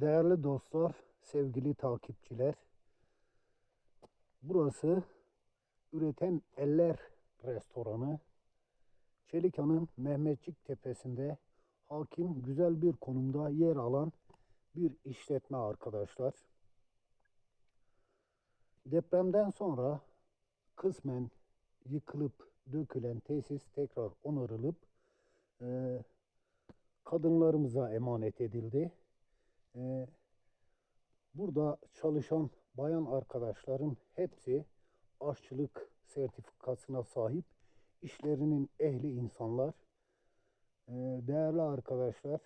Değerli dostlar, sevgili takipçiler. Burası Üreten Eller Restoranı. Çelikhan'ın Mehmetçik Tepesi'nde hakim güzel bir konumda yer alan bir işletme arkadaşlar. Depremden sonra kısmen yıkılıp dökülen tesis tekrar onarılıp eee, kadınlarımıza emanet edildi. Eee, burada çalışan bayan arkadaşların hepsi aşçılık sertifikasına sahip işlerinin ehli insanlar. Eee, değerli arkadaşlar,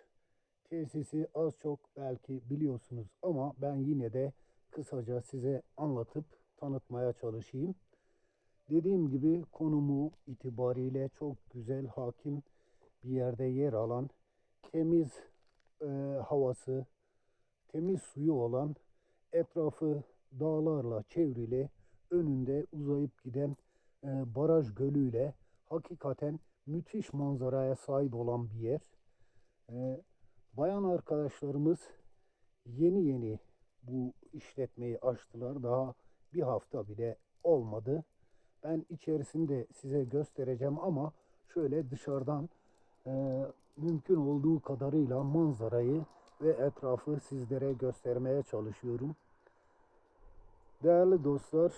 tesisi az çok belki biliyorsunuz ama ben yine de kısaca size anlatıp tanıtmaya çalışayım. Dediğim gibi konumu itibariyle çok güzel, hakim bir yerde yer alan, temiz e, havası, temiz suyu olan, etrafı dağlarla çevrili, önünde uzayıp giden e, baraj gölüyle hakikaten müthiş manzaraya sahip olan bir yer. E, bayan arkadaşlarımız yeni yeni bu işletmeyi açtılar. Daha bir hafta bile olmadı. Ben içerisinde size göstereceğim ama şöyle dışarıdan e, mümkün olduğu kadarıyla manzarayı ve etrafı sizlere göstermeye çalışıyorum. Değerli dostlar,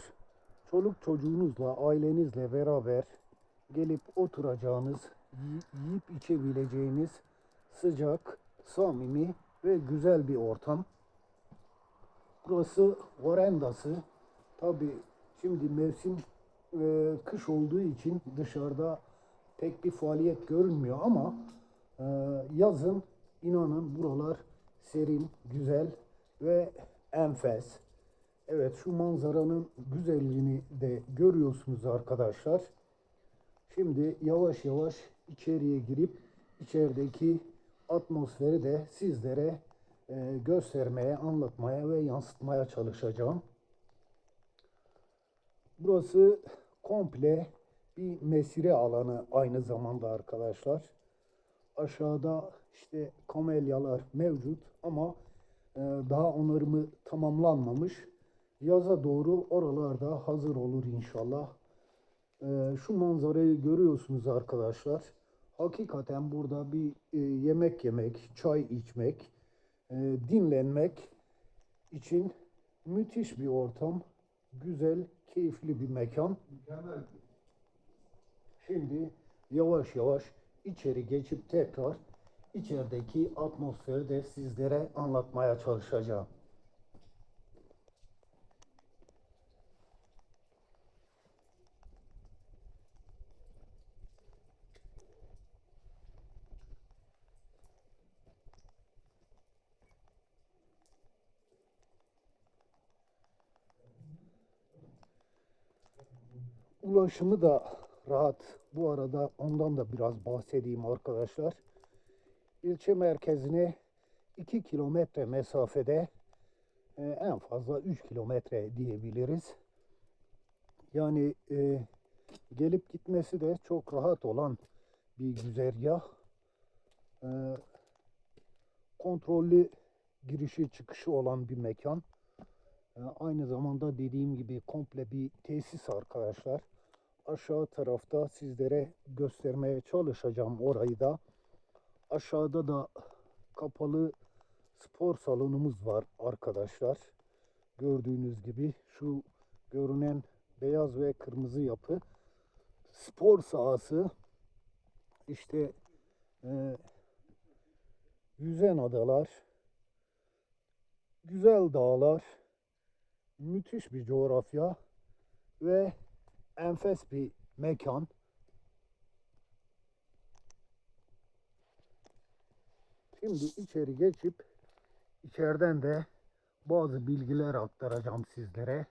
çoluk çocuğunuzla, ailenizle beraber gelip oturacağınız, yi- yiyip içebileceğiniz sıcak, samimi ve güzel bir ortam. Burası varendası. Tabi şimdi mevsim e, kış olduğu için dışarıda pek bir faaliyet görünmüyor ama e, yazın inanın buralar serin, güzel ve enfes. Evet şu manzaranın güzelliğini de görüyorsunuz arkadaşlar. Şimdi yavaş yavaş içeriye girip içerideki atmosferi de sizlere e, göstermeye, anlatmaya ve yansıtmaya çalışacağım. Burası komple bir mesire alanı aynı zamanda arkadaşlar. Aşağıda işte kamelyalar mevcut ama e, daha onarımı tamamlanmamış. Yaza doğru oralarda hazır olur inşallah. E, şu manzarayı görüyorsunuz arkadaşlar. Hakikaten burada bir e, yemek yemek, çay içmek, e, dinlenmek için müthiş bir ortam. Güzel, keyifli bir mekan. Şimdi yavaş yavaş içeri geçip tekrar içerideki atmosferi de sizlere anlatmaya çalışacağım. Ulaşımı da rahat. Bu arada ondan da biraz bahsedeyim arkadaşlar. İlçe merkezine 2 kilometre mesafede e, en fazla 3 kilometre diyebiliriz. Yani e, gelip gitmesi de çok rahat olan bir güzergah. E, kontrollü girişi çıkışı olan bir mekan. E, Aynı zamanda dediğim gibi komple bir tesis arkadaşlar. Aşağı tarafta sizlere göstermeye çalışacağım orayı da. Aşağıda da kapalı spor salonumuz var arkadaşlar. Gördüğünüz gibi şu görünen beyaz ve kırmızı yapı spor sahası. İşte e, yüzen adalar, güzel dağlar, müthiş bir coğrafya ve enfes bir mekan. Şimdi içeri geçip içeriden de bazı bilgiler aktaracağım sizlere.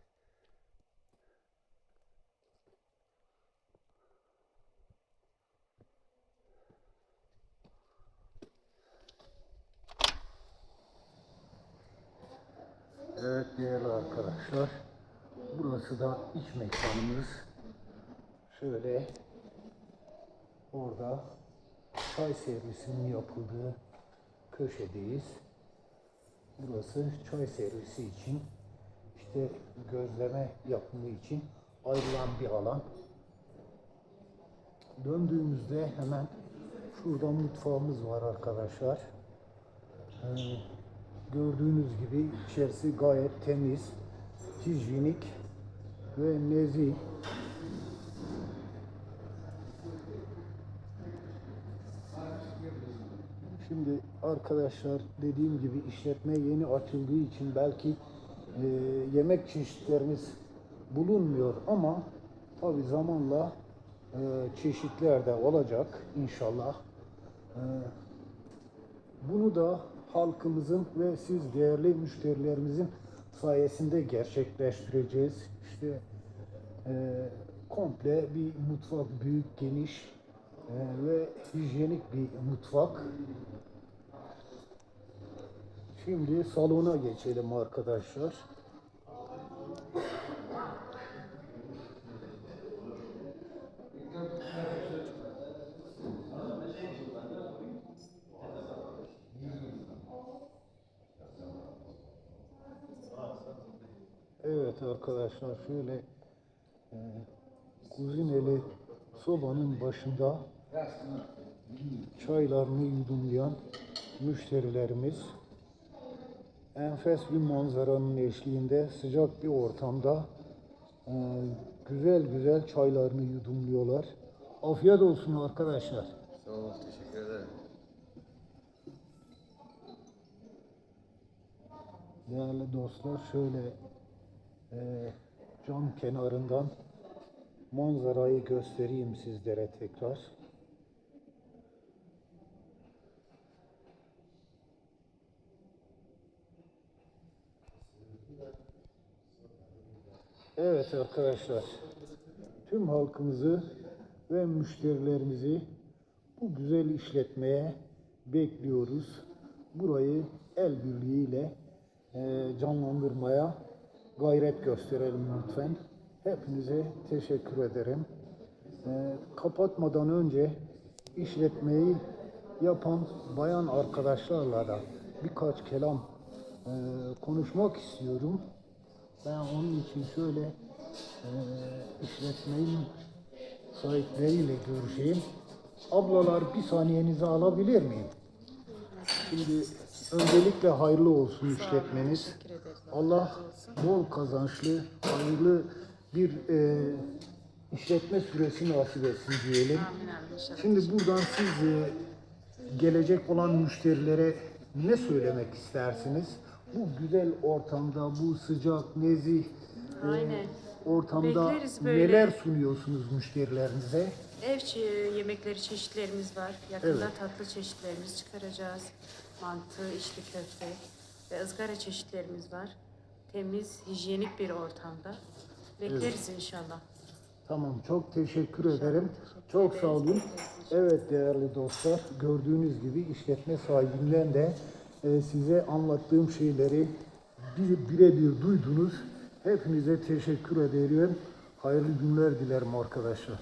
Evet değerli arkadaşlar. Burası da iç mekanımız. Şöyle orada çay servisinin yapıldığı köşedeyiz. Burası çay servisi için, işte gözleme yapımı için ayrılan bir alan. Döndüğümüzde hemen şurada mutfağımız var arkadaşlar. Ee, gördüğünüz gibi içerisi gayet temiz, hijyenik ve nezih. Şimdi arkadaşlar dediğim gibi işletme yeni açıldığı için belki e, yemek çeşitlerimiz bulunmuyor ama tabi zamanla e, çeşitler de olacak inşallah. E, bunu da halkımızın ve siz değerli müşterilerimizin sayesinde gerçekleştireceğiz. İşte e, komple bir mutfak büyük, geniş e, ve hijyenik bir mutfak. Şimdi salona geçelim arkadaşlar. Evet arkadaşlar şöyle e, kuzineli sobanın başında çaylarını yudumlayan müşterilerimiz enfes bir manzaranın eşliğinde sıcak bir ortamda e, güzel güzel çaylarını yudumluyorlar. Afiyet olsun arkadaşlar. Sağ ol, teşekkür ederim. Değerli dostlar şöyle e, cam kenarından manzarayı göstereyim sizlere tekrar. Evet arkadaşlar tüm halkımızı ve müşterilerimizi bu güzel işletmeye bekliyoruz. Burayı el birliğiyle e, canlandırmaya gayret gösterelim lütfen. Hepinize teşekkür ederim. E, kapatmadan önce işletmeyi yapan bayan arkadaşlarla da birkaç kelam e, konuşmak istiyorum. Ben onun için şöyle e, işletmenin sahipleriyle görüşeyim. Ablalar bir saniyenizi alabilir miyim? Şimdi öncelikle hayırlı olsun işletmeniz. Allah bol kazançlı, hayırlı bir e, işletme süresi nasip etsin diyelim. Şimdi buradan siz e, gelecek olan müşterilere ne söylemek istersiniz? Bu güzel ortamda, bu sıcak, nezih e, Aynen. ortamda Bekleriz böyle. neler sunuyorsunuz müşterilerinize? Ev çe- yemekleri çeşitlerimiz var. Yakında Evet. tatlı çeşitlerimizi çıkaracağız. Mantı, içli köfte ve ızgara çeşitlerimiz var. Temiz, hijyenik bir ortamda. Bekleriz inşallah. Tamam, çok teşekkür ederim. Çok sağ olun. Evet değerli dostlar, gördüğünüz gibi işletme sahibinden de e, size anlattığım şeyleri bir- birebir duydunuz. Hepinize teşekkür ederim. Hayırlı günler dilerim arkadaşlar.